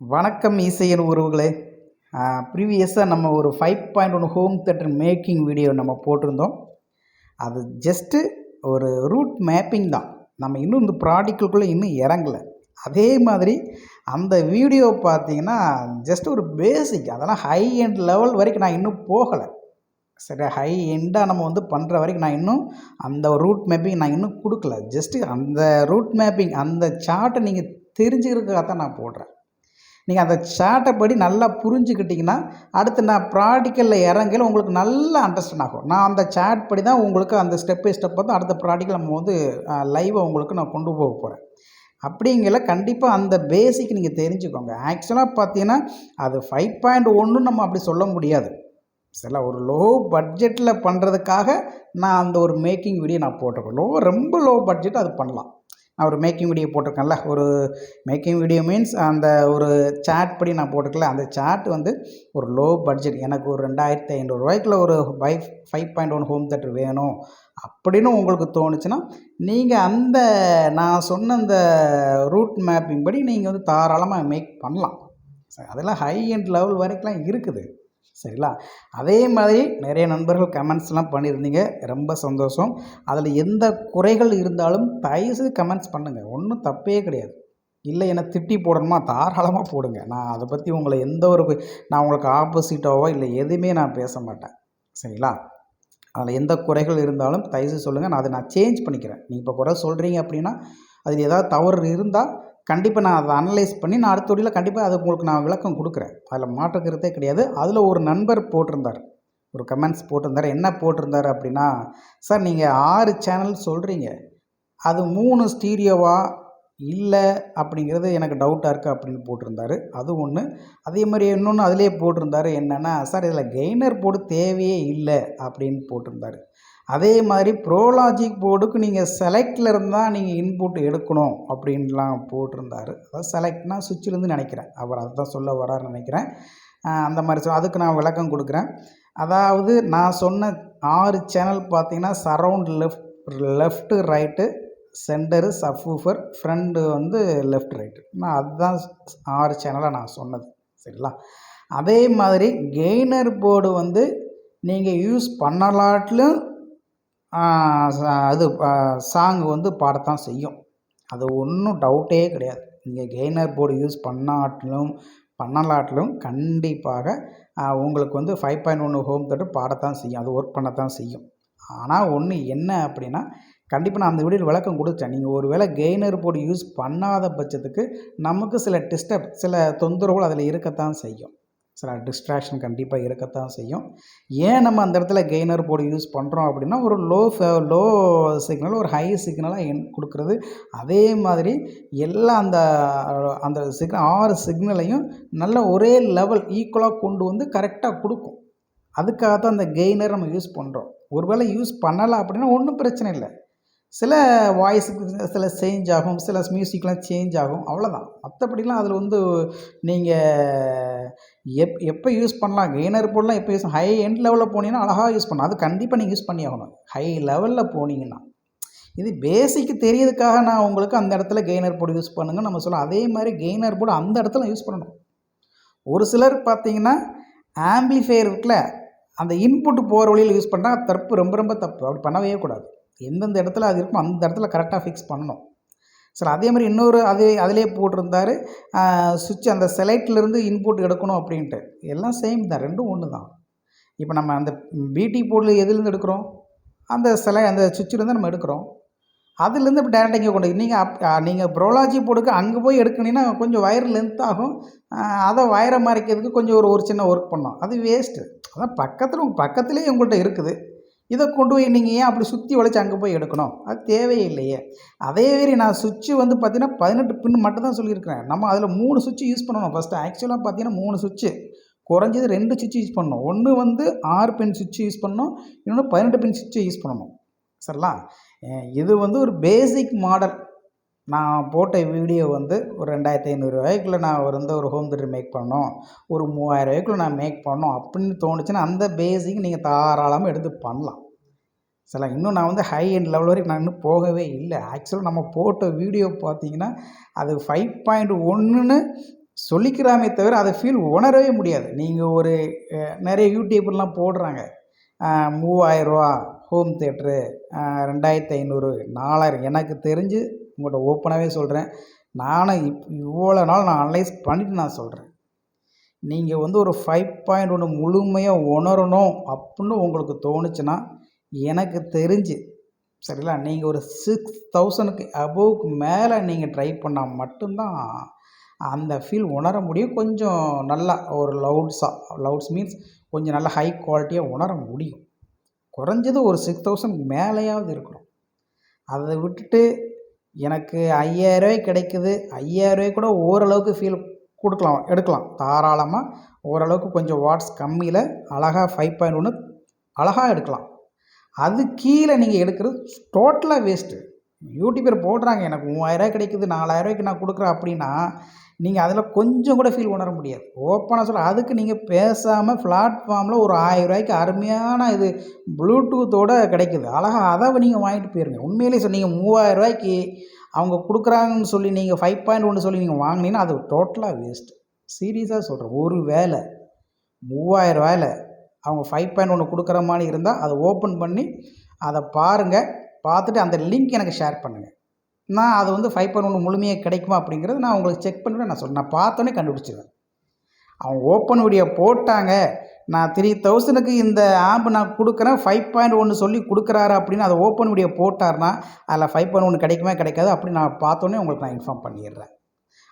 வணக்கம் இசையின் உறவுகளே. ப்ரீவியஸாக நம்ம ஒரு five point one home theatre making video நம்ம போட்டிருந்தோம். அது ஜஸ்ட்டு ஒரு ரூட் மேப்பிங் தான். நம்ம இன்னும் இந்த ப்ராடக்ட்டுக்குள்ளே இன்னும் இறங்கலை. அதே மாதிரி அந்த வீடியோ பார்த்தீங்கன்னா ஜஸ்ட் ஒரு பேசிக் அதெல்லாம் ஹை எண்ட் லெவல் வரைக்கும் நான் இன்னும் போகலை. சரி ஹை எண்டாக நம்ம வந்து பண்ணுற வரைக்கும் நான் இன்னும் அந்த ரூட் மேப்பிங் நான் இன்னும் கொடுக்கல. ஜஸ்ட்டு அந்த ரூட் மேப்பிங் அந்த சார்ட்டை நீங்கள் தெரிஞ்சுக்கிறதுக்காக தான் நான் போடுறேன். நீங்கள் அந்த சாட்டை படி நல்லா புரிஞ்சுக்கிட்டிங்கன்னா அடுத்து நான் ப்ராடிக்கலில் இறங்கல உங்களுக்கு நல்லா அண்டர்ஸ்டாண்ட் ஆகும். நான் அந்த சாட் படி தான் உங்களுக்கு அந்த ஸ்டெப் பை ஸ்டெப் வந்து அடுத்த ப்ராடிக்கல் நம்ம வந்து லைவை உங்களுக்கு நான் கொண்டு போக போகிறேன் அப்படிங்கிற கண்டிப்பாக அந்த பேசிக் நீங்கள் தெரிஞ்சுக்கோங்க. ஆக்சுவலாக பார்த்தீங்கன்னா அது ஃபைவ் பாயிண்ட் ஒன்று நம்ம அப்படி சொல்ல முடியாது. சில ஒரு லோ பட்ஜெட்டில் பண்ணுறதுக்காக நான் அந்த ஒரு மேக்கிங் வீடியோ நான் போட்டிருக்கேன். லோ ரொம்ப லோ பட்ஜெட் அது பண்ணலாம். நான் ஒரு மேக்கிங் வீடியோ போட்டிருக்கேன்ல. ஒரு மேக்கிங் வீடியோ மீன்ஸ் அந்த ஒரு சாட் படி நான் போட்டிருக்கல அந்த சாட் வந்து ஒரு லோ பட்ஜெட் எனக்கு ஒரு ரெண்டாயிரத்தி ஐநூறுரூவாய்க்குள்ள ஒரு five five point one home theatre வேணும் அப்படின்னு உங்களுக்கு தோணுச்சுன்னா நீங்கள் அந்த நான் சொன்ன அந்த ரூட் மேப்பிங் படி நீங்கள் வந்து தாராளமாக மேக் பண்ணலாம். அதெல்லாம் ஹை எண்ட் லெவல் வரைக்கும்லாம் இருக்குது. சரிங்களா? அதே மாதிரி நிறைய நண்பர்கள் கமெண்ட்ஸ்லாம் பண்ணியிருந்தீங்க. ரொம்ப சந்தோஷம். அதில் எந்த குறைகள் இருந்தாலும் தயவுசெய்து கமெண்ட்ஸ் பண்ணுங்கள் ஒன்றும் தப்பே கிடையாது. இல்லை என்னை திட்டி போடணுமா? தாராளமாக போடுங்க. நான் அதை பற்றி உங்களை எந்த ஒரு நான் உங்களுக்கு ஆப்போசிட்டாவோ இல்லை எதுவுமே நான் பேச மாட்டேன். சரிங்களா? அதில் எந்த குறைகள் இருந்தாலும் தயவுசெய்து சொல்லுங்கள் நான் அதை நான் சேஞ்ச் பண்ணிக்கிறேன். நீங்கள் இப்போ குறை சொல்கிறீங்க அப்படின்னா அதில் ஏதாவது தவறு இருந்தால் கண்டிப்பாக நான் அதை அனலைஸ் பண்ணி நான் அடுத்த வழியில் கண்டிப்பாக அது உங்களுக்கு நான் விளக்கம் கொடுக்குறேன். அதில் மாற்றுக்கிறதே கிடையாது. அதில் ஒரு நண்பர் போட்டிருந்தார். ஒரு கமெண்ட்ஸ் போட்டிருந்தார். என்ன போட்டிருந்தார் அப்படின்னா சார் நீங்கள் ஆறு சேனல் சொல்கிறீங்க அது மூணு ஸ்டீரியோவா இல்லை அப்படிங்கிறது எனக்கு டவுட்டாக இருக்குது அப்படின்னு போட்டிருந்தாரு. அது ஒன்று அதே மாதிரி இன்னொன்று அதிலே போட்டிருந்தாரு என்னென்னா சார் இதில் கெய்னர் போர்டு தேவையே இல்லை அப்படின்னு போட்டிருந்தாரு. அதே மாதிரி ப்ரோலாஜிக் போர்டுக்கு நீங்கள் செலக்டில் இருந்தால் நீங்கள் இன்புட் எடுக்கணும் அப்படின்லாம் போட்டிருந்தாரு. அதாவது செலக்ட்னா சுவிட்சிலேருந்து நினைக்கிறேன். அவர் அதை தான் சொல்ல வரான்னு நினைக்கிறேன். அந்த மாதிரி சொல் அதுக்கு நான் விளக்கம் கொடுக்குறேன். அதாவது நான் சொன்ன ஆறு சேனல் பார்த்தீங்கன்னா surround left left right centre subwoofer front வந்து லெஃப்ட் ரைட்டு நான் அதுதான் ஆறு சேனலாக நான் சொன்னது. சரிங்களா? அதே மாதிரி கெய்னர் போர்டு வந்து நீங்கள் யூஸ் பண்ணலாட்டிலும் அது சாங் வந்து பாடத்தான் செய்யும். அது ஒன்றும் டவுட்டே கிடையாது. நீங்கள் கெய்னர் போர்டு யூஸ் பண்ணாட்டிலும் பண்ணலாட்டிலும் கண்டிப்பாக உங்களுக்கு வந்து ஃபைவ் பாயிண்ட் ஒன்று ஹோம் தேட்டர் பாடத்தான் செய்யும். அது ஒர்க் பண்ணத்தான் செய்யும். ஆனால் ஒன்று என்ன அப்படின்னா கண்டிப்பாக நான் அந்த வீடியோ விளக்கம் கொடுத்தேன். நீங்கள் ஒரு வேளை கெய்னர் போர்டு யூஸ் பண்ணாத பட்சத்துக்கு நமக்கு சில டிஸ்டர்ப் சில தொந்தரவுகள் அதில் இருக்கத்தான் செய்யும். சில டிஸ்ட்ராக்ஷன் கண்டிப்பாக இருக்கத்தான் செய்யும். ஏன் நம்ம அந்த இடத்துல கெய்னர் போர்டு யூஸ் பண்ணுறோம் அப்படின்னா ஒரு லோ லோ சிக்னல் ஒரு ஹை சிக்னலாக என் கொடுக்குறது. அதே மாதிரி எல்லா அந்த அந்த சிக்னல் ஆறு சிக்னலையும் நல்ல ஒரே லெவல் ஈக்குவலாக கொண்டு வந்து கரெக்டாக கொடுக்கும். அதுக்காக தான் அந்த கெய்னர் நம்ம யூஸ் பண்ணுறோம் ஒருவேளை யூஸ் பண்ணலை அப்படின்னா ஒன்றும் பிரச்சனை இல்லை. சில வாய்ஸுக்கு சில சேஞ்ச் ஆகும் சில மியூசிக்லாம் சேஞ்ச் ஆகும் அவ்வளோதான் மற்றபடிலாம் அதில் வந்து நீங்கள் எப் எப்போ யூஸ் பண்ணலாம்? கெய்னர் போர்டெலாம் எப்போ யூஸ் ஹை எண்ட் லெவலில் போனீங்கன்னா அழகாக யூஸ் பண்ணலாம். அது கண்டிப்பாக நீங்கள் யூஸ் பண்ணி ஆகணும் ஹை லெவலில் போனீங்கன்னா. இது பேசிக்கு தெரியறதுக்காக நான் உங்களுக்கு அந்த இடத்துல கெய்னர் போர்டு யூஸ் பண்ணுங்க. நம்ம சொல்லலாம் அதே மாதிரி கெய்னர் போர்டு அந்த இடத்துல யூஸ் பண்ணணும். ஒரு சிலர் பார்த்தீங்கன்னா ஆம்பிளிஃபையர் இருக்குல்ல அந்த இன்புட் போகிற வழியில் யூஸ் பண்ணால் தப்பு ரொம்ப ரொம்ப தப்பு. அப்படி பண்ணவே கூடாது. எந்தெந்த இடத்துல அது இருக்கும் அந்த இடத்துல கரெக்டாக ஃபிக்ஸ் பண்ணணும். சரி அதே மாதிரி இன்னொரு அதே அதிலே போட்டிருந்தார் சுவிட்ச் அந்த செலைட்லேருந்து இன்புட் எடுக்கணும் அப்படின்ட்டு. எல்லாம் சேம் தான் ரெண்டும் ஒன்று தான் இப்போ நம்ம அந்த பிடி போர்டில் எதுலேருந்து எடுக்கிறோம்? அந்த சிலை அந்த சுவிட்சிலேருந்து நம்ம எடுக்கிறோம். அதுலேருந்து இப்போ டேரெக்டாக இங்கே கொண்டு நீங்கள் அப் நீங்கள் ப்ரோலாஜி போர்டுக்கு அங்கே போய் எடுக்கணுன்னா கொஞ்சம் வயர் லென்த் ஆகும். அதை வயரை மறைக்கிறதுக்கு கொஞ்சம் ஒரு ஒரு சின்ன ஒர்க் பண்ணோம் அது வேஸ்ட்டு அதான் பக்கத்தில் பக்கத்துலேயே உங்கள்கிட்ட இருக்குது. இதை கொண்டு போய் நீங்கள் ஏன் அப்படி சுற்றி உழைச்சி அங்கே போய் எடுக்கணும்? அது தேவையில்லையே. அதே மாரி நான் சுவிட்சு வந்து பார்த்தீங்கன்னா பதினெட்டு பின் மட்டும் தான் சொல்லியிருக்கிறேன். நம்ம அதில் மூணு சுவிட்சு யூஸ் பண்ணணும் ஃபஸ்ட்டு ஆக்சுவலாக பார்த்தீங்கன்னா மூணு சுவிட்சு. குறைஞ்சது ரெண்டு சுவிட்சு யூஸ் பண்ணணும். ஒன்று வந்து ஆறு பின் சுவிட்சு யூஸ் பண்ணணும். இன்னொன்று பதினெட்டு பின் சுவிட்சு யூஸ் பண்ணணும். சரிங்களா? இது வந்து ஒரு பேசிக் மாடல் நான் போட்ட வீடியோ வந்து ஒரு ரெண்டாயிரத்தி ஐநூறுரூவாய்க்குள்ளே நான் ஒரு வந்து ஒரு ஹோம் தேட்டர் மேக் பண்ணணும் ஒரு மூவாயிரரூவாய்க்குள்ளே நான் மேக் பண்ணணும் அப்படின்னு தோணுச்சுன்னா அந்த பேசிக் நீங்கள் தாராளமாக எடுத்து பண்ணலாம். சில இன்னும் நான் வந்து ஹை அண்ட் லெவல் வரைக்கும் நான் இன்னும் போகவே இல்லை. ஆக்சுவலாக நம்ம போட்ட வீடியோ பார்த்தீங்கன்னா அது ஃபைவ் பாயிண்ட் ஒன்றுன்னு சொல்லிக்கிறாமே தவிர அதை ஃபீல் உணரவே முடியாது. நீங்கள் ஒரு நிறைய யூடியூப்லாம் போடுறாங்க. அஹ், மூவாயிரரூவா ஹோம் தேட்ரு ரெண்டாயிரத்தி ஐநூறு நாலாயிரம். எனக்கு தெரிஞ்சு உங்கள்கிட்ட ஓப்பனாகவே சொல்கிறேன் நானும் இப் இவ்வளோ நாள் நான் அனலைஸ் பண்ணிட்டு நான் சொல்கிறேன் நீங்கள் வந்து ஒரு ஃபைவ் பாயிண்ட் ஒன்று முழுமையாக உணரணும் அப்படின்னு உங்களுக்கு தோணுச்சுன்னா எனக்கு தெரிஞ்சு சரிங்களா? நீங்கள் ஒரு சிக்ஸ் தௌசண்ட்க்கு அபவுக்கு மேலே நீங்கள் ட்ரை பண்ணால் மட்டும்தான் அந்த ஃபீல் உணர முடியும். கொஞ்சம் நல்லா ஒரு லவுட்ஸாக லவுட்ஸ் மீன்ஸ் கொஞ்சம் நல்லா ஹை குவாலிட்டியாக உணர முடியும். குறைஞ்சது ஒரு சிக்ஸ் தௌசண்ட் மேலேயாவது இருக்கணும். அதை விட்டுட்டு எனக்கு ஐயாயிரரூவாய்க்கு கிடைக்குது. ஐயாயிரரூவாய்க்கு கூட ஓரளவுக்கு ஃபீல் கொடுக்கலாம் எடுக்கலாம். தாராளமாக ஓரளவுக்கு கொஞ்சம் வாட்ஸ் கம்மியில் அழகாக ஃபைவ் பாயிண்ட் ஒன்று அழகாக எடுக்கலாம். அது கீழே நீங்கள் எடுக்கிறது டோட்டலாக வேஸ்ட்டு யூடியூபர் போடுறாங்க எனக்கு மூவாயிரரூவா கிடைக்குது நாலாயிரரூவாய்க்கு நான் கொடுக்குறேன் அப்படின்னா நீங்கள் அதில் கொஞ்சம் கூட ஃபீல் உணர முடியாது. ஓப்பனாக சொல்ல அதுக்கு நீங்கள் பேசாமல் பிளாட்ஃபார்மில் ஒரு ஆயிரரூவாய்க்கு அருமையான இது ப்ளூடூத்தோடு கிடைக்குது. அழகாக அதை நீங்கள் வாங்கிட்டு போயிருங்க. உண்மையிலேயே சொல் நீங்கள் மூவாயிரரூவாய்க்கு அவங்க கொடுக்குறாங்கன்னு சொல்லி நீங்கள் ஃபைவ் பாயிண்ட் ஒன்று சொல்லி நீங்கள் வாங்கினீங்கன்னா அது டோட்டலாக வேஸ்ட்டு சீரியஸாக சொல்கிறேன் ஒரு வேலை மூவாயிரரூவாயில் அவங்க ஃபைவ் பாயிண்ட் ஒன்று கொடுக்குற மாதிரி இருந்தால் அதை ஓப்பன் பண்ணி அதை பாருங்கள் பார்த்துட்டு அந்த லிங்க் எனக்கு ஷேர் பண்ணுங்கள் நான் அது வந்து ஃபைவ் பாயிண்ட் ஒன்று முழுமையாக கிடைக்குமா அப்படிங்கிறது நான் உங்களுக்கு செக் பண்ணிவிட்டு நான் சொல்கிறேன் நான் பார்த்தோன்னே கண்டுபிடிச்சிடுவேன் அவங்க ஓப்பன் வீடியோ போட்டாங்க. நான் த்ரீ தௌசண்ட்க்கு இந்த ஆப் நான் கொடுக்குறேன். ஃபைவ் பாயிண்ட் ஒன்று சொல்லி கொடுக்குறாரு அப்படின்னு அதை ஓப்பன் வீடியோ போட்டார்னா அதில் ஃபைவ் பாயிண்ட் ஒன்று கிடைக்குமா கிடைக்காது அப்படி நான் பார்த்தோன்னே உங்களுக்கு நான் இன்ஃபார்ம் பண்ணிடுறேன்.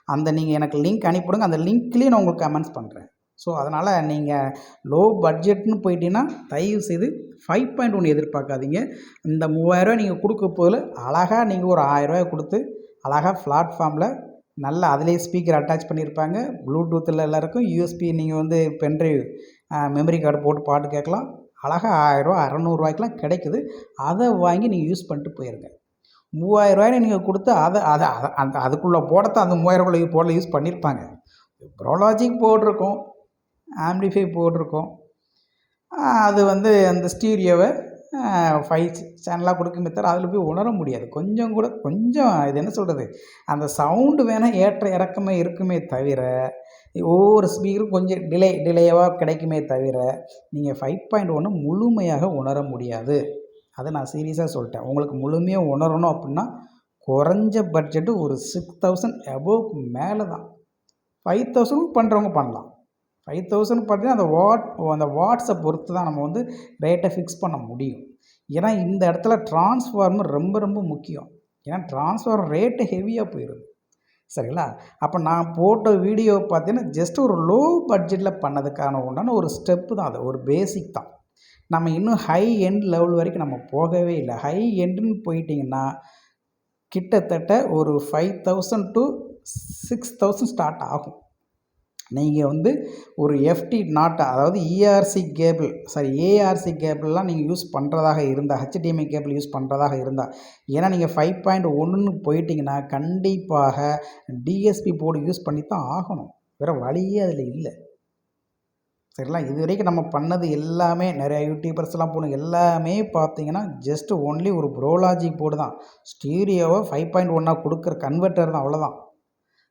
அந்த நீங்கள் எனக்கு லிங்க் அனுப்பிவிடுங்க. அந்த லிங்க்லேயும் நான் உங்களுக்கு கமெண்ட்ஸ் பண்ணுறேன் ஸோ அதனால் நீங்கள் லோ பட்ஜெட்னு போயிட்டீங்கன்னா தயவு செய்து ஃபைவ் பாயிண்ட் ஒன்று எதிர்பார்க்காதீங்க. இந்த மூவாயிரரூவா நீங்கள் கொடுக்க போதில் அழகாக நீங்கள் ஒரு ஆயிரரூவா கொடுத்து அழகாக பிளாட்ஃபார்மில் நல்லா அதிலே ஸ்பீக்கர் அட்டாச் பண்ணியிருப்பாங்க. ப்ளூடூத்தில் எல்லாருக்கும் யூஎஸ்பி நீங்கள் வந்து பென்ட்ரைவ் மெமரி கார்டு போட்டு பாட்டு கேட்கலாம். அழகாக ஆயிரரூவா அறநூறுவாய்க்கெலாம் கிடைக்குது. அதை வாங்கி நீங்கள் யூஸ் பண்ணிட்டு போயிருங்க. மூவாயிரரூவாய் நீங்கள் கொடுத்து அதை அதை அதை அந்த அதுக்குள்ளே போடத்தான் அந்த மூவாயிரரூவாய் போடல யூஸ் பண்ணியிருப்பாங்க. ப்ரோலாஜிக் போட்டிருக்கோம். ஆம்பிளிஃபை போட்டிருக்கோம். அது வந்து அந்த ஸ்டீரியோவை ஃபைவ் சேனலாக கொடுக்குமே தவிர அதில் போய் உணர முடியாது. கொஞ்சம் கூட கொஞ்சம் இது என்ன சொல்கிறது அந்த சவுண்டு வேணால் ஏற்ற இறக்கமே இருக்குமே தவிர ஒவ்வொரு ஸ்பீக்கரும் கொஞ்சம் டிலே டிலேவாக கிடைக்குமே தவிர நீங்கள் ஃபைவ் பாயிண்ட் ஒன்று முழுமையாக உணர முடியாது. அதை நான் சீரியஸாக சொல்லிட்டேன். உங்களுக்கு முழுமையாக உணரணும் அப்படின்னா குறைஞ்ச பட்ஜெட்டு ஒரு சிக்ஸ் தௌசண்ட் அபோவ் மேலே தான் ஃபைவ் தௌசண்ட் பண்ணுறவங்க பண்ணலாம். ஃபைவ் தௌசண்ட் பார்த்தீங்கன்னா அந்த வாட் அந்த வாட்ஸை பொறுத்து தான் நம்ம வந்து ரேட்டை ஃபிக்ஸ் பண்ண முடியும். ஏன்னா இந்த இடத்துல டிரான்ஸ்ஃபார்மர் ரொம்ப ரொம்ப முக்கியம். ஏன்னா டிரான்ஸ்ஃபார்மர் ரேட்டு ஹெவியாக போயிடுது சரிங்களா? அப்போ நான் போட்ட வீடியோ பார்த்தீங்கன்னா ஜஸ்ட் ஒரு லோ பட்ஜெட்டில் பண்ணதுக்கான உண்டான ஒரு ஸ்டெப்பு தான் அது. ஒரு பேசிக் தான். நம்ம இன்னும் ஹை எண்ட் லெவல் வரைக்கும் நம்ம போகவே இல்லை. ஹை எண்டுன்னு போயிட்டிங்கன்னா கிட்டத்தட்ட ஒரு five thousand to six thousand start ஆகும். நீங்கள் வந்து ஒரு எஃப்டி நாட் அதாவது இஆர்சி கேபிள் சாரி ஏஆர்சி கேபிள்லாம் நீங்கள் யூஸ் பண்ணுறதாக இருந்தால் ஹெச்டிஎம்ஐ கேபிள் யூஸ் பண்ணுறதாக இருந்தால் ஏன்னா நீங்கள் ஃபைவ் பாயிண்ட் ஒன்றுன்னு போயிட்டீங்கன்னா கண்டிப்பாக டிஎஸ்பி போர்டு யூஸ் பண்ணி தான் ஆகணும். வேறு வழியே அதில் இல்லை. சரிங்களா? இது வரைக்கும் நம்ம பண்ணது எல்லாமே நிறையா யூடியூபர்ஸ்லாம் போகணும் எல்லாமே பார்த்தீங்கன்னா ஜஸ்ட் ஒன்லி ஒரு ப்ரோலாஜி போர்டு தான். ஸ்டீரியோவை ஃபைவ் பாயிண்ட் ஒன்னாக கொடுக்குற கன்வெர்ட்டர் தான் அவ்வளோதான்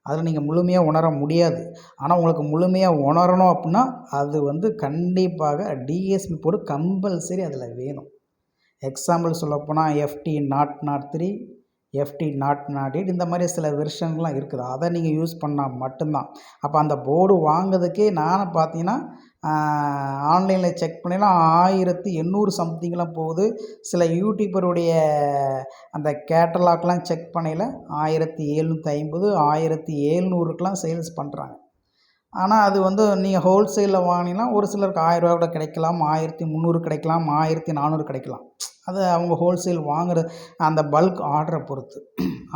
அதில் நீங்கள் முழுமையாக உணர முடியாது. ஆனால் உங்களுக்கு முழுமையாக உணரணும் அப்படின்னா அது வந்து கண்டிப்பாக டிஎஸ்பி போர்டு கம்பல்சரி அதில் வேணும். எக்ஸாம்பிள் சொல்லப்போனால் FT not not three FT not not eight இந்த மாதிரி சில வெர்ஷன்லாம் இருக்குது. அதை நீங்கள் யூஸ் பண்ணால் மட்டும்தான். அப்போ அந்த போர்டு வாங்குறதுக்கே நான் பார்த்தீங்கன்னா ஆன்லைனில் செக் பண்ணிலாம் ஆயிரத்தி எண்ணூறு சம்திங்லாம் போகுது. சில யூடியூபருடைய அந்த கேட்டலாக்லாம் செக் பண்ணையில் ஆயிரத்தி எழுநூற்றி ஐம்பது ஆயிரத்தி ஏழ்நூறுக்கெலாம் சேல்ஸ் பண்ணுறாங்க ஆனால் அது வந்து நீங்கள் ஹோல்சேலில் வாங்கினீங்கன்னா ஒரு சிலருக்கு ஆயிரரூவா கூட கிடைக்கலாம் ஆயிரத்தி முந்நூறு கிடைக்கலாம் ஆயிரத்தி நானூறு கிடைக்கலாம். அது அவங்க ஹோல்சேல் வாங்குற அந்த பல்க் ஆர்டரை பொறுத்து.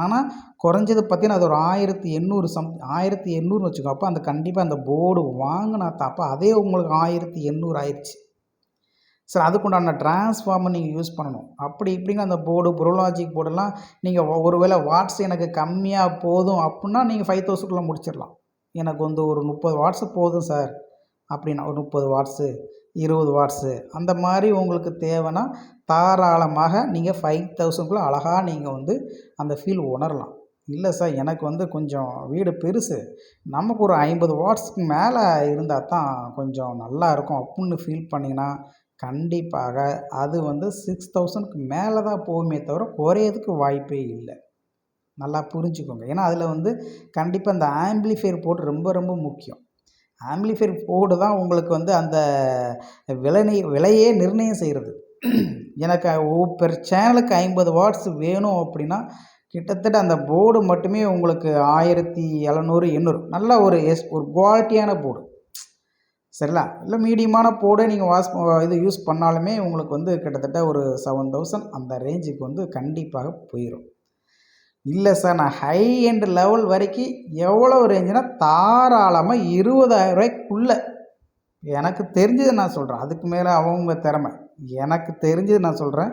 ஆனால் குறைஞ்சது பார்த்தீங்கன்னா அது ஒரு ஆயிரத்தி எண்ணூறு சம் ஆயிரத்தி எண்ணூறுன்னு வச்சுக்கோ அப்போ அந்த கண்டிப்பாக அந்த போர்டு வாங்கினா தப்பா அதே உங்களுக்கு ஆயிரத்தி எண்ணூறு ஆயிடுச்சு. சார் அதுக்குண்டான டிரான்ஸ்ஃபார்மர் நீங்கள் யூஸ் பண்ணணும். அப்படி இப்படிங்க அந்த போர்டு ப்ரோலாஜிக் போர்டெல்லாம் நீங்கள் ஒருவேளை வாட்ஸ் எனக்கு கம்மியாக போதும் அப்படின்னா நீங்கள் ஃபைவ் தௌசண்ட்குள்ளே முடிச்சிடலாம். எனக்கு வந்து ஒரு முப்பது வாட்ஸு போதும் சார் அப்படின்னா ஒரு முப்பது வாட்ஸு இருபது வாட்ஸு அந்த மாதிரி உங்களுக்கு தேவைன்னா தாராளமாக நீங்கள் ஃபைவ் தௌசண்ட்குள்ளே அழகாக நீங்கள் வந்து அந்த ஃபீல் உணரலாம். இல்லை சார் எனக்கு வந்து கொஞ்சம் வீடு பெருசு. நமக்கு ஒரு ஐம்பது வாட்ஸ்க்கு மேலே இருந்தால் தான் கொஞ்சம் நல்லா இருக்கும். அப்புடின்னு ஃபீல் பண்ணிங்கன்னா கண்டிப்பாக அது வந்து சிக்ஸ் தௌசண்ட்க்கு மேலே தான் போகுமே தவிர குறையதுக்கு வாய்ப்பே இல்லை. நல்லா புரிஞ்சுக்கோங்க. ஏன்னா அதில் வந்து கண்டிப்பாக இந்த ஆம்பிளிஃபையர் போட்டு ரொம்ப ரொம்ப முக்கியம். ஆம்பிளிஃபையர் போர்டு தான் உங்களுக்கு வந்து அந்த விலை விலையே நிர்ணயம் செய்கிறது. எனக்கு பெர் சேனலுக்கு ஐம்பது வாட்ஸ் வேணும் அப்படின்னா கிட்டத்தட்ட அந்த போர்டு மட்டுமே உங்களுக்கு ஆயிரத்தி எழுநூறு எண்ணூறு. நல்ல ஒரு எஸ் ஒரு குவாலிட்டியான போர்டு சரிங்களா? இல்லை மீடியமான போர்டே நீங்கள் வாஷ் இது யூஸ் பண்ணாலுமே உங்களுக்கு வந்து கிட்டத்தட்ட ஒரு செவன் தௌசண்ட் அந்த ரேஞ்சுக்கு வந்து கண்டிப்பாக போயிடும் இல்லை சார் நான் ஹை எண்ட் லெவல் வரைக்கும் எவ்வளோ ரேஞ்சுனா தாராளமாக இருபதாயிரம் ரூபாய்க்குள்ளே. எனக்கு தெரிஞ்சது நான் சொல்கிறேன் அதுக்கு மேலே அவங்க திறமை. எனக்கு தெரிஞ்சது நான் சொல்கிறேன்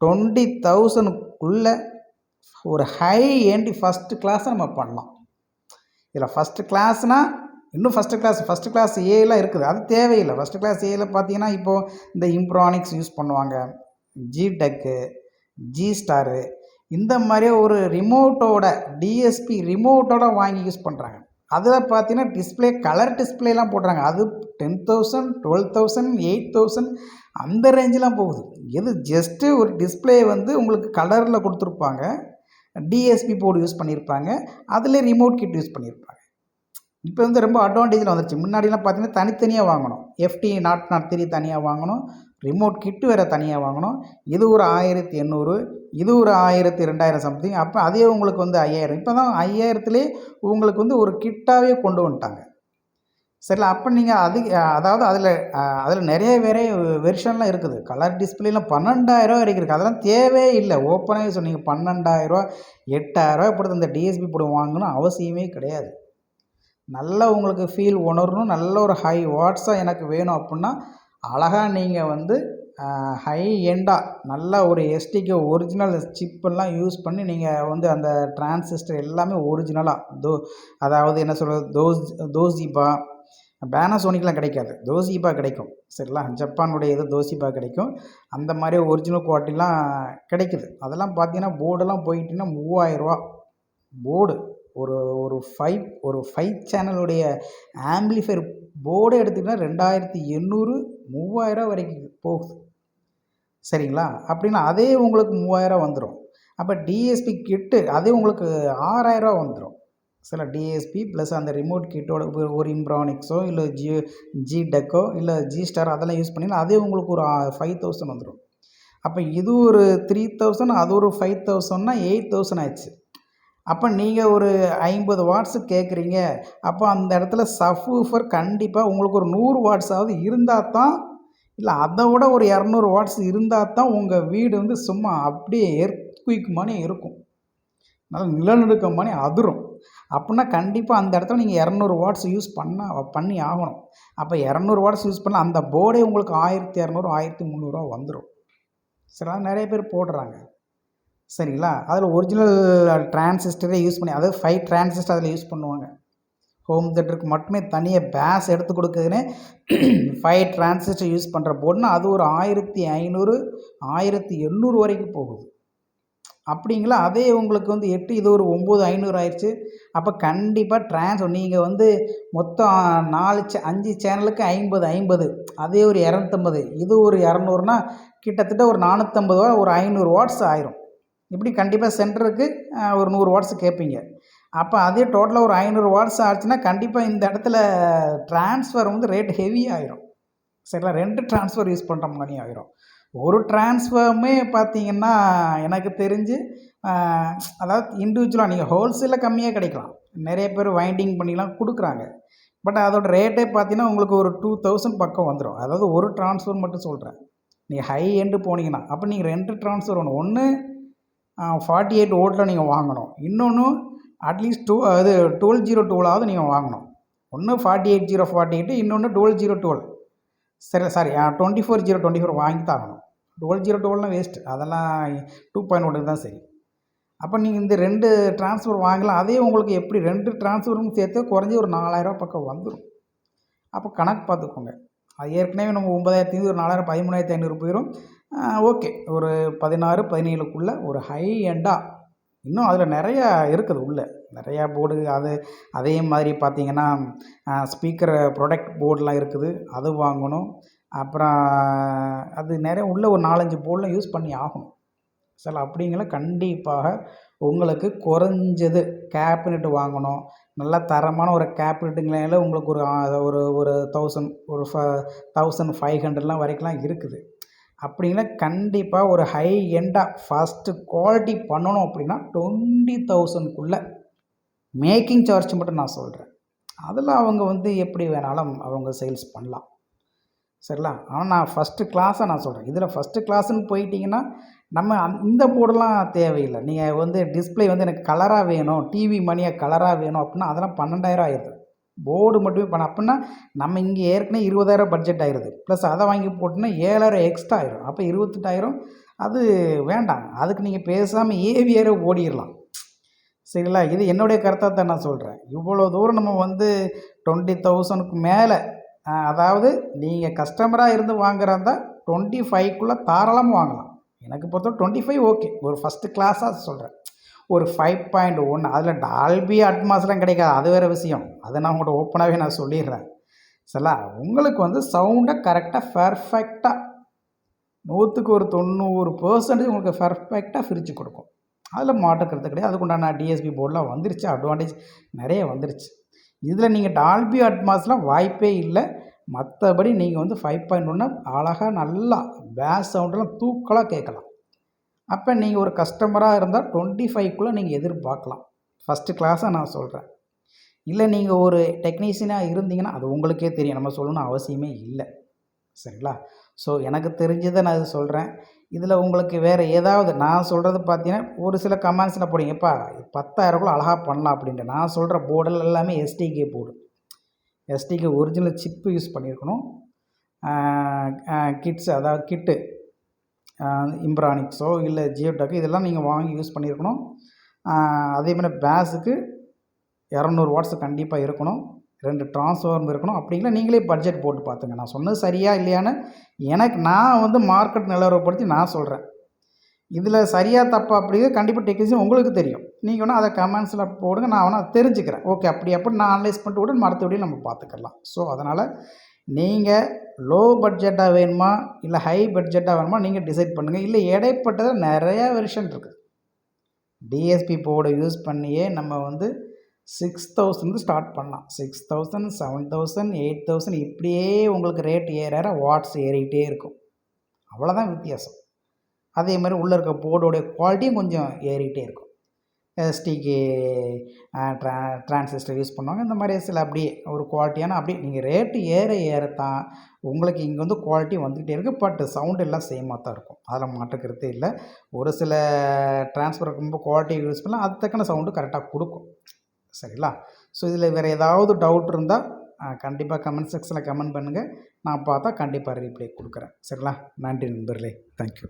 டுவெண்ட்டி தௌசண்ட்குள்ளே ஒரு ஹை எண்ட் ஃபஸ்ட்டு கிளாஸை நம்ம பண்ணலாம். இதில் ஃபஸ்ட்டு கிளாஸ்னால் இன்னும் ஃபஸ்ட்டு கிளாஸ் ஃபஸ்ட்டு கிளாஸ் ஏலாம் இருக்குது. அது தேவையில்லை. ஃபஸ்ட்டு கிளாஸ் ஏல பார்த்தீங்கன்னா இப்போது இந்த இம்ப்ரானிக்ஸ் யூஸ் பண்ணுவாங்க. ஜி டெக்கு ஜி ஸ்டாரு இந்த மாதிரியே ஒரு ரிமோட்டோட டிஎஸ்பி ரிமோட்டோட வாங்கி யூஸ் பண்ணுறாங்க அதில் பார்த்தீங்கன்னா டிஸ்பிளே கலர் டிஸ்பிளேலாம் போடுறாங்க. அது ten thousand twelve thousand eight thousand அந்த ரேஞ்செலாம் போகுது. எது ஜஸ்ட்டு ஒரு டிஸ்பிளே வந்து உங்களுக்கு கலரில் கொடுத்துருப்பாங்க. டிஎஸ்பி போர்டு யூஸ் பண்ணியிருப்பாங்க அதில் ரிமோட் கிட் யூஸ் பண்ணியிருப்பாங்க இப்போ வந்து ரொம்ப அட்வான்டேஜில் வந்துருச்சு. முன்னாடிலாம் பார்த்தீங்கன்னா தனித்தனியாக வாங்கணும். எஃப்டி நாட் நாட் த்ரீ தனியாக வாங்கணும். ரிமோட் கிட்டு வேறு தனியாக வாங்கணும். இது ஒரு ஆயிரத்தி எண்ணூறு இது ஒரு ஆயிரத்தி ரெண்டாயிரம் சம்திங் அப்போ அதே உங்களுக்கு வந்து ஐயாயிரம். இப்போ தான் ஐயாயிரத்துலேயே உங்களுக்கு வந்து ஒரு கிட்டாகவே கொண்டு வந்துட்டாங்க. சரிங்களா அப்போ நீங்கள் அது அதாவது அதில் அதில் நிறைய வேறே வெர்ஷன்லாம் இருக்குது. கலர் டிஸ்பிளேலாம் பன்னெண்டாயிரம் வரைக்கும் இருக்குது. அதெல்லாம் தேவையே இல்லை. ஓப்பனாகவே சொன்னீங்க பன்னெண்டாயிரரூவா எட்டாயிரரூவா இப்படி இந்த டிஎஸ்பி போட வாங்கணும் அவசியமே கிடையாது. நல்ல உங்களுக்கு ஃபீல் உணரணும். நல்ல ஒரு ஹை வாட்ஸாக எனக்கு வேணும் அப்புடின்னா அழகாக நீங்கள் வந்து ஹை எண்டாக நல்ல ஒரு எஸ்டிக்கு ஒரிஜினல் சிப்பெல்லாம் யூஸ் பண்ணி நீங்கள் வந்து அந்த டிரான்சிஸ்டர் எல்லாமே ஒரிஜினலாக தோ அதாவது என்ன சொல்கிறது தோஸ் தோசிபா பேனாசோனிக்லாம் கிடைக்காது. தோசிபா கிடைக்கும். சரிங்களா? ஜப்பானுடைய இது தோசிபா கிடைக்கும். அந்த மாதிரி ஒரிஜினல் குவாலிட்டிலாம் கிடைக்குது. அதெல்லாம் பார்த்தீங்கன்னா போர்டெல்லாம் போயிட்டுன்னா மூவாயிரரூவா. போர்டு ஒரு ஒரு ஃபைவ் ஒரு ஃபைவ் சேனலுடைய ஆம்பிளிஃபையர் போர்டு எடுத்துக்கிட்டால் ரெண்டாயிரத்தி எண்ணூறு மூவாயிரம் வரைக்கும் போகுது. சரிங்களா? அப்படின்னா அதே உங்களுக்கு மூவாயிரம் வந்துடும் அப்போ டிஎஸ்பி கிட்டு அதே உங்களுக்கு ஆறாயிரரூவா வந்துடும் சில டிஎஸ்பி ப்ளஸ் அந்த ரிமோட் கிட்டோட ஒரு இம்ப்ரானிக்ஸோ இல்லை ஜி ஜி டெக்கோ இல்லை ஜி ஸ்டார் அதெல்லாம் யூஸ் பண்ணிங்கன்னா அதே உங்களுக்கு ஒரு ஃபைவ் தௌசண்ட் வந்துடும் அப்போ இது ஒரு த்ரீ தௌசண்ட் அது ஒரு ஃபைவ் தௌசண்ட்னா எயிட் தௌசண்ட் ஆயிடுச்சு. அப்போ நீங்கள் ஒரு ஐம்பது வாட்ஸு கேட்குறீங்க அப்போ அந்த இடத்துல சஃபூஃபர் கண்டிப்பாக உங்களுக்கு ஒரு நூறு வாட்ஸாவது இருந்தால் தான் இல்லை அதை விட ஒரு இரநூறு வாட்ஸ் இருந்தால் தான் உங்கள் வீடு வந்து சும்மா அப்படியே எர்த்குயிக் மாதிரி இருக்கும். நல்லா நிலநடுக்கம் மாதிரி அதிரும். அப்படின்னா கண்டிப்பாக அந்த இடத்துல நீங்கள் இரநூறு வாட்ஸ் யூஸ் பண்ண பண்ணி ஆகணும். அப்போ இரநூறு வாட்ஸ் யூஸ் பண்ணால் அந்த போர்டே உங்களுக்கு ஆயிரத்தி இரநூறு ஆயிரத்தி முந்நூறுரூவா வந்துடும் சில நிறைய பேர் போடுறாங்க. சரிங்களா? அதில் ஒரிஜினல் டிரான்சிஸ்டரே யூஸ் பண்ணி அதாவது ஃபைவ் டிரான்சிஸ்டர் அதில் யூஸ் பண்ணுவாங்க. ஹோம் தேட்டருக்கு மட்டுமே தனியாக பேஸ் எடுத்து கொடுக்குதுன்னு ஃபைவ் டிரான்சிஸ்டர் யூஸ் பண்ணுற போர்டுனா அது ஒரு ஆயிரத்தி ஐநூறு ஆயிரத்தி எண்ணூறு வரைக்கும் போகுது. அப்படிங்களா? அதே உங்களுக்கு வந்து எட்டு இது ஒரு ஒம்பது ஐநூறு ஆயிடுச்சு அப்போ கண்டிப்பாக ட்ரான்ஸ் நீங்கள் வந்து மொத்தம் நாலு சே அஞ்சு சேனலுக்கு ஐம்பது ஐம்பது அதே ஒரு இரநூத்தம்பது இது ஒரு இரநூறுனா கிட்டத்தட்ட ஒரு நானூற்றம்பது ரூபா ஒரு ஐநூறு வாட்ஸ் ஆயிரும். இப்படி கண்டிப்பாக சென்டருக்கு ஒரு நூறு வாட்ஸ் கேட்பீங்க அப்போ அதே டோட்டலாக ஒரு ஐநூறு வாட்ஸ் ஆச்சுன்னா கண்டிப்பாக இந்த இடத்துல ட்ரான்ஸ்ஃபர் வந்து ரேட் ஹெவி ஆயிரும். சரிங்களா? ரெண்டு ட்ரான்ஸ்ஃபர் யூஸ் பண்ணுற மாதிரி ஆயிரும். ஒரு டிரான்ஸ்ஃபர்மே பார்த்தீங்கன்னா எனக்கு தெரிஞ்சு அதாவது இண்டிவிஜுவலாக நீங்கள் ஹோல்சேலில் கம்மியாக கிடைக்கலாம். நிறைய பேர் வைண்டிங் பண்ணிலாம் கொடுக்குறாங்க. பட் அதோட ரேட்டே பார்த்தீங்கன்னா உங்களுக்கு ஒரு டூ தௌசண்ட் பக்கம் வந்துடும் அதாவது ஒரு ட்ரான்ஸ்ஃபர் மட்டும் சொல்கிறேன் நீங்கள் ஹை எண்டு போனீங்கன்னா அப்போ நீங்கள் ரெண்டு ட்ரான்ஸ்ஃபர் ஒன்று ஒன்று ஃபார்ட்டி எயிட் ஓட்டில் நீங்கள் வாங்கணும். இன்னொன்று அட்லீஸ்ட் டூ அது டுவெல் ஜீரோ டூவிலாவது நீங்கள் வாங்கணும். ஒன்று forty eight zero forty eight இன்னொன்று டுவெல் ஜீரோ டுவெல் சரி sorry twenty four zero twenty four வாங்கி தாங்கணும். டுவெல் ஜீரோ டுவெல்னால் வேஸ்ட்டு அதெல்லாம் டூ பாயிண்ட் ஒன்றுக்கு தான் சரி. அப்போ நீங்கள் இந்த ரெண்டு ட்ரான்ஸ்ஃபர் வாங்கலாம். அதே உங்களுக்கு எப்படி? ரெண்டு ட்ரான்ஸ்ஃபரும் சேர்த்து குறைஞ்சி ஒரு நாலாயிரரூவா பக்கம் வந்துடும் அப்போ கணக்கு பார்த்துக்கோங்க. அது ஏற்கனவே நம்ம ஒம்பதாயிரத்தி ஒரு நாலாயிரம் பதிமூணாயிரத்தி ஐநூறு போயிடும் ஓகே. ஒரு பதினாறு பதினேழுக்குள்ளே ஒரு ஹை எண்டாக இன்னும் அதில் நிறையா இருக்குது உள்ளே. நிறையா போர்டு அது அதே மாதிரி பார்த்திங்கன்னா ஸ்பீக்கர் ப்ரொடக்ட் போர்டெலாம் இருக்குது. அது வாங்கணும். அப்புறம் அது நிறைய உள்ளே ஒரு நாலஞ்சு போர்டெலாம் யூஸ் பண்ணி ஆகணும். சில அப்படிங்கள கண்டிப்பாக உங்களுக்கு குறைஞ்சது. கேபினெட் வாங்கணும். நல்ல தரமான ஒரு கேபினெட்டுங்களேல உங்களுக்கு ஒரு ஒரு ஒரு தௌசண்ட் ஒரு ஃப தௌசண்ட் ஃபைவ் ஹண்ட்ரட்லாம் வரைக்கும்லாம் இருக்குது. அப்படின்னா கண்டிப்பாக ஒரு ஹை எண்டாக ஃபஸ்ட்டு குவாலிட்டி பண்ணணும் அப்படின்னா டுவெண்ட்டி தௌசண்ட்குள்ளே மேக்கிங் சார்ஜ் மட்டும் நான் சொல்கிறேன் அதில் அவங்க வந்து எப்படி வேணாலும் அவங்க சேல்ஸ் பண்ணலாம். சரிங்களா ஆனால் நான் ஃபஸ்ட்டு கிளாஸை நான் சொல்கிறேன் இதில் ஃபஸ்ட்டு கிளாஸுன்னு போயிட்டீங்கன்னா நம்ம அந் இந்த போர்டெலாம் தேவையில்லை. நீங்கள் வந்து டிஸ்பிளே வந்து எனக்கு கலராக வேணும் டிவி மணியாக கலராக வேணும் அப்படின்னா அதெல்லாம் பன்னெண்டாயிரம் ஆயிடுது. போர்டு மட்டுமே பண்ண அப்படின்னா நம்ம இங்கே ஏற்கனவே இருபதாயிரம் பட்ஜெட் ஆயிடுது ப்ளஸ் அதை வாங்கி போட்டோன்னா ஏழாயிரம் எக்ஸ்ட்ரா ஆயிரும். அப்போ இருபத்தெட்டாயிரம் அது வேண்டாம். அதுக்கு நீங்கள் பேசாமல் ஏவியரை ஓடிடலாம் சரிங்களா இது என்னுடைய கருத்தாக தான் நான் சொல்கிறேன் இவ்வளோ தூரம் நம்ம வந்து டுவெண்ட்டி தௌசண்ட்க்கு மேலே அதாவது நீங்கள் கஸ்டமராக இருந்து வாங்குறதா டுவெண்ட்டி ஃபைவ்க்குள்ளே தாராளமாக வாங்கலாம். எனக்கு பொறுத்த டுவெண்ட்டி ஃபைவ் ஓகே ஒரு ஃபஸ்ட்டு கிளாஸாக சொல்கிறேன் ஒரு ஃபைவ் பாயிண்ட் ஒன் அதில் டால்பி அட்மாஸ்லாம் கிடைக்காது. அது வேறு விஷயம். அதை நான் உங்கள்கிட்ட ஓப்பனாகவே நான் சொல்லிடுறேன். சரிங்களா? உங்களுக்கு வந்து சவுண்டை கரெக்டாக பர்ஃபெக்டாக நூற்றுக்கு ஒரு தொண்ணூறு பர்சன்டேஜ் உங்களுக்கு பர்ஃபெக்டாக பிரித்து கொடுக்கும். அதில் மாட்டுக்கிறது கிடையாது. அதுக்குண்டான டிஎஸ்பி போர்டெலாம் வந்துருச்சு. அட்வான்டேஜ் நிறைய வந்துருச்சு. இதில் நீங்கள் டால்பி அட்மாஸ்லாம் வாய்ப்பே இல்லை. மற்றபடி நீங்கள் வந்து ஃபைவ் பாயிண்ட் ஒன்று அழகாக நல்லா பேஸ் சவுண்டெலாம் தூக்கலாக கேட்கலாம். அப்போ நீங்கள் ஒரு கஸ்டமராக இருந்தால் டுவெண்ட்டி ஃபைவ்க்குள்ளே நீங்கள் எதிர்பார்க்கலாம். ஃபஸ்ட்டு கிளாஸாக நான் சொல்கிறேன் இல்லை நீங்கள் ஒரு டெக்னீஷியனாக இருந்தீங்கன்னா அது உங்களுக்கே தெரியும். நம்ம சொல்லணும்னு அவசியமே இல்லை. சரிங்களா? ஸோ எனக்கு தெரிஞ்சதை நான் இது சொல்கிறேன் இதில் உங்களுக்கு வேறு ஏதாவது நான் சொல்கிறது பார்த்தீங்கன்னா ஒரு சில கமெண்ட்ஸில் போடுங்கப்பா பத்தாயிரக்குள்ள அழகாக பண்ணலாம் அப்படின்ட்டு. நான் சொல்கிற போர்டில் எல்லாமே SDK board SDK original chip use பண்ணியிருக்கணும். கிட்ஸ் அதாவது கிட்டு இம்ப்ரானிக்ஸோ இல்லை ஜியோடெக் இதெல்லாம் நீங்கள் வாங்கி யூஸ் பண்ணியிருக்கணும். அதே மாதிரி பேஸுக்கு இரநூறு வாட்ஸ் கண்டிப்பாக இருக்கணும். ரெண்டு ட்ரான்ஸ்ஃபார்ம் இருக்கணும். அப்படிங்களா நீங்களே பட்ஜெட் போட்டு பார்த்துங்க. நான் சொன்னது சரியா இல்லையான்னு எனக்கு நான் வந்து மார்க்கெட் நிலவரப்படுத்தி நான் சொல்கிறேன் இதில் சரியாக தப்பா அப்படிங்கிறது கண்டிப்பாக டெக்னீஷியன் உங்களுக்கு தெரியும். நீங்கள் வேணால் அதை கமெண்ட்ஸில் போடுங்க. நான் வேணால் தெரிஞ்சுக்கிறேன். ஓகே அப்படி அப்படி நான் அனலைஸ் பண்ணிட்டு விட மறுத்தபடியும் நம்ம பார்த்துக்கலாம். ஸோ அதனால் நீங்கள் லோ பட்ஜெட்டாக வேணுமா இல்லை ஹை பட்ஜெட்டாக வேணுமா நீங்கள் டிசைட் பண்ணுங்கள் இல்லை இடைப்பட்டதில் நிறையா வெர்ஷன் இருக்குது டிஎஸ்பி போர்டை யூஸ் பண்ணியே நம்ம வந்து சிக்ஸ் தௌசண்ட் ஸ்டார்ட் பண்ணலாம். Six thousand seven thousand eight thousand இப்படியே உங்களுக்கு ரேட் ஏற வாட்ஸ் ஏறிக்கிட்டே இருக்கும். அவ்வளோதான் வித்தியாசம். அதே மாதிரி உள்ளே இருக்க போர்டோடைய குவாலிட்டியும் கொஞ்சம் ஏறிக்கிட்டே இருக்கும். எஸ்டிக்கு ட்ரா டிரான்சிஸ்டர் யூஸ் பண்ணுவாங்க. இந்த மாதிரி சில அப்படியே ஒரு குவாலிட்டியான அப்படியே நீங்கள் ரேட்டு ஏற ஏறத்தான் உங்களுக்கு இங்கே வந்து குவாலிட்டி வந்துக்கிட்டே இருக்குது பட் சவுண்ட் எல்லாம் சேமாக தான் இருக்கும். அதில் மாட்டுக்கிறதே இல்லை. ஒரு சில டிரான்ஸ்ஃபர் ரொம்ப குவாலிட்டி யூஸ் பண்ணலாம். அதுக்கான தக்கன சவுண்டு கரெக்டாக கொடுக்கும். சரிங்களா? ஸோ இதில் வேறு ஏதாவது டவுட் இருந்தால் கண்டிப்பாக கமெண்ட் செக்ஷனில் கமெண்ட் பண்ணுங்கள் நான் பார்த்தா கண்டிப்பாக ரீப்ளை கொடுக்குறேன். சரிங்களா? நன்றி நண்பர்களே. தேங்க்யூ